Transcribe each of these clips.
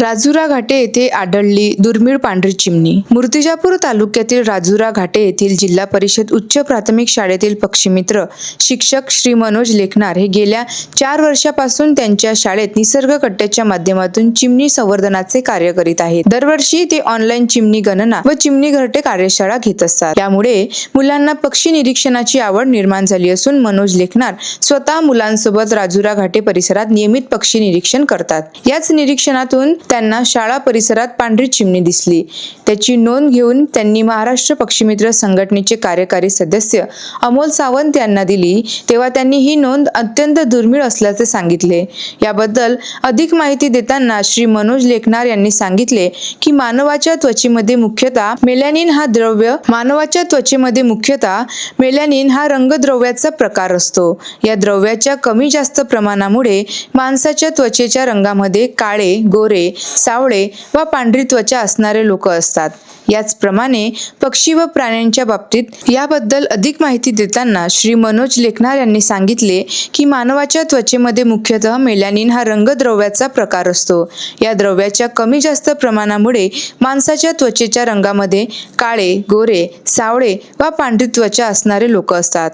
राजुरा घाटे येथे आढळली दुर्मिळ पांढरी चिमणी. मूर्तिजापूर तालुक्यातील राजुरा घाटे येथील जिल्हा परिषद उच्च प्राथमिक शाळेतील पक्षीमित्र शिक्षक श्री मनोज लेखनार हे गेल्या चार वर्षापासून त्यांच्या शाळेत निसर्ग कट्ट्याच्या माध्यमातून चिमणी संवर्धनाचे कार्य करीत आहेत. दरवर्षी ते ऑनलाईन चिमणी गणना व चिमणी घरटे कार्यशाळा घेत असतात. त्यामुळे मुलांना पक्षी निरीक्षणाची आवड निर्माण झाली असून मनोज लेखनार स्वतः मुलांसोबत राजुरा घाटे परिसरात नियमित पक्षी निरीक्षण करतात. याच निरीक्षणातून त्यांना शाळा परिसरात पांढरी चिमणी दिसली. त्याची नोंद घेऊन त्यांनी महाराष्ट्र पक्षीमित्र संघटनेचे कार्यकारी सदस्य अमोल सावंत यांना दिली. तेव्हा त्यांनी ही नोंद अत्यंत दुर्मिळ असल्याचे सांगितले. याबद्दल अधिक माहिती देताना श्री मनोज लेखनार यांनी सांगितले की मानवाच्या त्वचेमध्ये मुख्यतः मेलॅनिन हा द्रव्य मानवाच्या त्वचेमध्ये मुख्यतः मेलॅनिन हा रंगद्रव्याचा प्रकार असतो. या द्रव्याच्या कमी जास्त प्रमाणामुळे माणसाच्या त्वचेच्या रंगामध्ये काळे गोरे सावळे व पांढरी त्वचा असणारे लोक असतात. याचप्रमाणे पक्षी व प्राण्यांच्या बाबतीत याबद्दल अधिक माहिती देताना श्री मनोज लेखनार यांनी सांगितले की मानवाच्या त्वचेमध्ये मुख्यतः मेलॅनिन हा रंगद्रव्याचा प्रकार असतो. या द्रव्याच्या कमी जास्त प्रमाणामुळे माणसाच्या त्वचेच्या रंगामध्ये काळे गोरे सावळे व पांढरी त्वचा असणारे लोक असतात.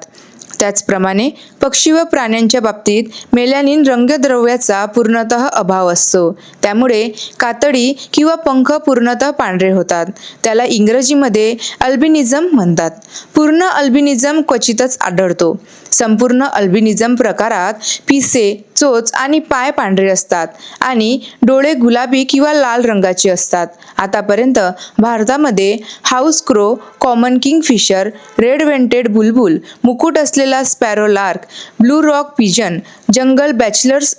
त्याचप्रमाणे पक्षी व प्राण्यांच्या बाबतीत मेलॅनिन रंगद्रव्याचा पूर्णतः अभाव असतो. त्यामुळे कातडी किंवा पंख पूर्णतः पांढरे होतात. त्याला इंग्रजीमध्ये अल्बिनिझम म्हणतात. पूर्ण अल्बिनिझम क्वचितच आढळतो. संपूर्ण अल्बिनिझम प्रकारात पिसे चोच आणि पाय पांढरे असतात आणि डोळे गुलाबी किंवा लाल रंगाचे असतात. आतापर्यंत भारतामध्ये house crow common kingfisher red vented bulbul मुकुट असलेला sparrow lark blue rock pigeon jungle bachelors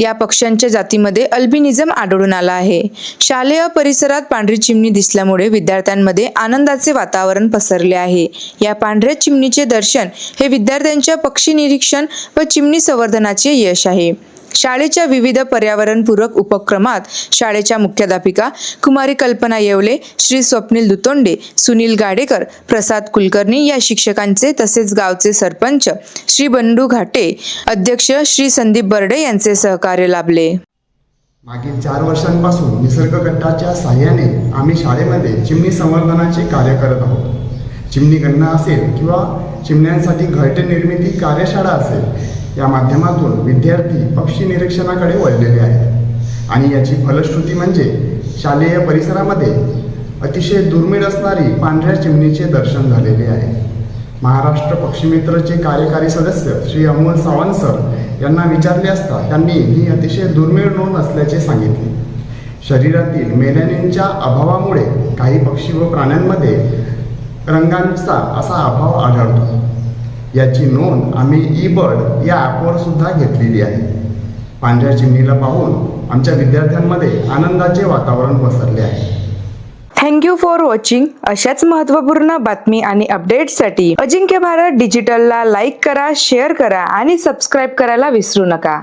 या पक्ष्यांच्या जातीमध्ये अल्बिनिझम आढळून आला आहे. शालेय परिसरात पांढरी चिमणी दिसल्यामुळे विद्यार्थ्यांमध्ये आनंदाचे वातावरण पसरले आहे. या पांढऱ्या चिमणीचे दर्शन हे विद्यार्थ्यांच्या पक्षी निरीक्षण व चिमणी संवर्धनाचे यश आहे. शाळेच्या विविध पर्यावरणपूरक उपक्रमात शाळेच्या मुख्याध्यापिका कुमारी कल्पना येवले श्री स्वप्नील दुतोंडे सुनील गाडेकर प्रसाद कुलकर्णी या शिक्षकांचे तसेच गावचे सरपंच श्री बंडू घाटे अध्यक्ष श्री संदीप बर्डे यांचे सहकार्य लाभले. मागील चार वर्षांपासून निसर्ग गटाच्या साह्याने आम्ही शाळेमध्ये चिमणी संवर्धनाचे कार्य करत आहोत. चिमणी गणना असेल किंवा चिमण्यांसाठी घरटे निर्मिती कार्यशाळा असेल या माध्यमातून विद्यार्थी पक्षी निरीक्षणाकडे वळलेले आहेत. आणि याची फलश्रुती म्हणजे शालेय परिसरामध्ये अतिशय दुर्मिळ असणारी पांढऱ्या चिमणीचे दर्शन झालेले आहे. महाराष्ट्र पक्षीमित्रचे कार्यकारी सदस्य श्री अमोल सावंत सर यांना विचारले असता त्यांनी ही अतिशय दुर्मिळ नोंद असल्याचे सांगितले. शरीरातील मेलॅनिनच्या अभावामुळे काही पक्षी व प्राण्यांमध्ये रंगांचा असा अभाव आढळतो. याची नोंद आम्ही ई बर्ड या ॲपवर सुद्धा घेतलेली आहे. पांढऱ्या चिमणीला पाहून आमच्या विद्यार्थ्यांमध्ये आनंदाचे वातावरण पसरले आहे. थँक्यू फॉर वॉचिंग अशाच महत्त्वपूर्ण बातमी आणि अपडेट्ससाठी अजिंक्य भारत डिजिटलला लाईक करा शेअर करा आणि सबस्क्राईब करायला विसरू नका.